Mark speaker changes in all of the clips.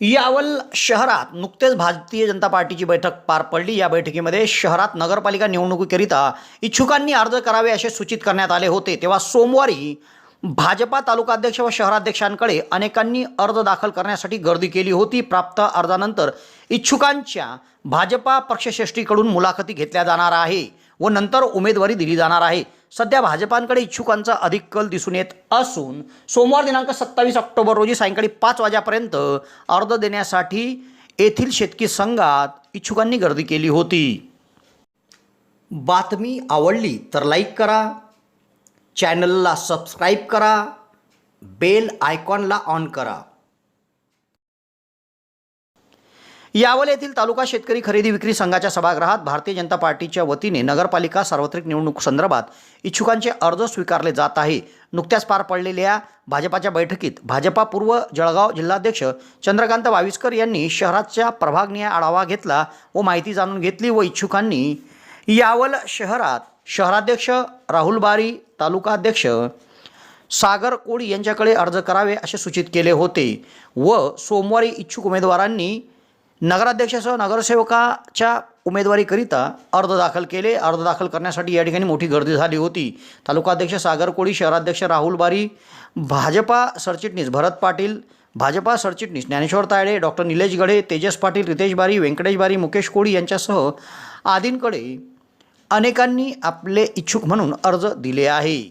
Speaker 1: यावल शहरात नुकतेच भारतीय जनता पार्टीची बैठक पार पडली. या बैठकीमध्ये शहरात नगरपालिका निवडणुकीकरिता इच्छुकांनी अर्ज करावे असे सूचित करण्यात आले होते. तेव्हा सोमवारी भाजपा तालुकाध्यक्ष व शहराध्यक्षांकडे अनेकांनी अर्ज दाखल करण्यासाठी गर्दी केली होती. प्राप्त अर्जानंतर इच्छुकांच्या भाजपा पक्षश्रेष्ठीकडून मुलाखती घेतल्या जाणार आहे. व नंतर उमेदवारी दिली जाणार आहे. सध्या भाजपांकडे इच्छुकांचा अधिक कल दिसून येत असून सोमवार दिनांक सत्तावीस ऑक्टोबर रोजी सायंकाळी पाच वाजेपर्यंत अर्ज देण्यासाठी येथील शेतकी संघात इच्छुकांनी गर्दी केली होती. बातमी आवडली तर लाईक करा चॅनलला सबस्क्राईब करा बेल आयकॉनला ऑन करा. यावल येथील तालुका शेतकरी खरेदी विक्री संघाच्या सभागृहात भारतीय जनता पार्टीच्या वतीने नगरपालिका सार्वत्रिक निवडणूक संदर्भात इच्छुकांचे अर्ज स्वीकारले जात आहे. नुकत्याच पार पडलेल्या भाजपाच्या बैठकीत भाजपा पूर्व जळगाव जिल्हाध्यक्ष चंद्रकांत वाविस्कर यांनी शहराच्या प्रभागनीय आढावा घेतला व माहिती जाणून घेतली व इच्छुकांनी यावल शहरात शहराध्यक्ष राहुल बारी तालुकाध्यक्ष सागर कोळी यांच्याकडे अर्ज करावे असे सूचित केले होते व सोमवारी इच्छुक उमेदवारांनी नगराध्यक्षासह नगरसेवकाच्या उमेदवारीकरिता अर्ज दाखल केले. अर्ज दाखल करण्यासाठी या ठिकाणी मोठी गर्दी झाली होती. तालुकाध्यक्ष सागर कोळी शहराध्यक्ष राहुल बारी भाजपा सरचिटणीस भरत पाटील भाजपा सरचिटणीस ज्ञानेश्वर तायडे डॉक्टर निलेश गडे तेजस पाटील रितेश बारी व्यंकटेश बारी मुकेश कोळी यांच्यासह आदींकडे अनेकांनी आपले इच्छुक म्हणून अर्ज दिले आहे.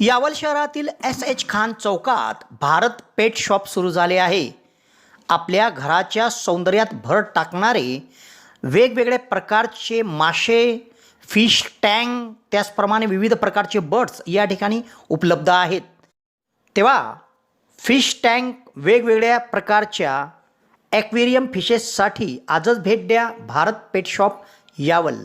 Speaker 1: यावल शहरातील एस एच खान चौकात भारत पेट शॉप सुरू झाले आहे. आपल्या घराच्या सौंदर्यात भर टाकणारे वेगवेगळ्या प्रकारचे मासे फिश टँक त्याचप्रमाणे विविध प्रकारचे बर्ड्स या ठिकाणी उपलब्ध आहेत. तेव्हा फिश टँक वेगवेगळ्या प्रकारच्या ॲक्वेरियम फिशेससाठी आजच भेट द्या भारत पेट शॉप यावल.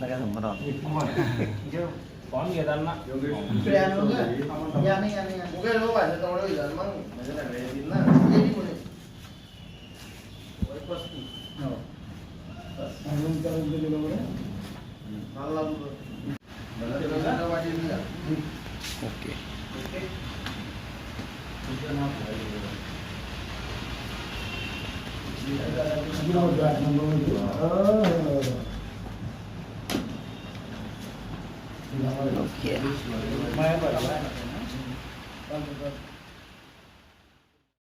Speaker 1: नाही नाही आपला काय नंबर
Speaker 2: कौन घेतात ना
Speaker 1: ओके ओके
Speaker 2: मैं Okay.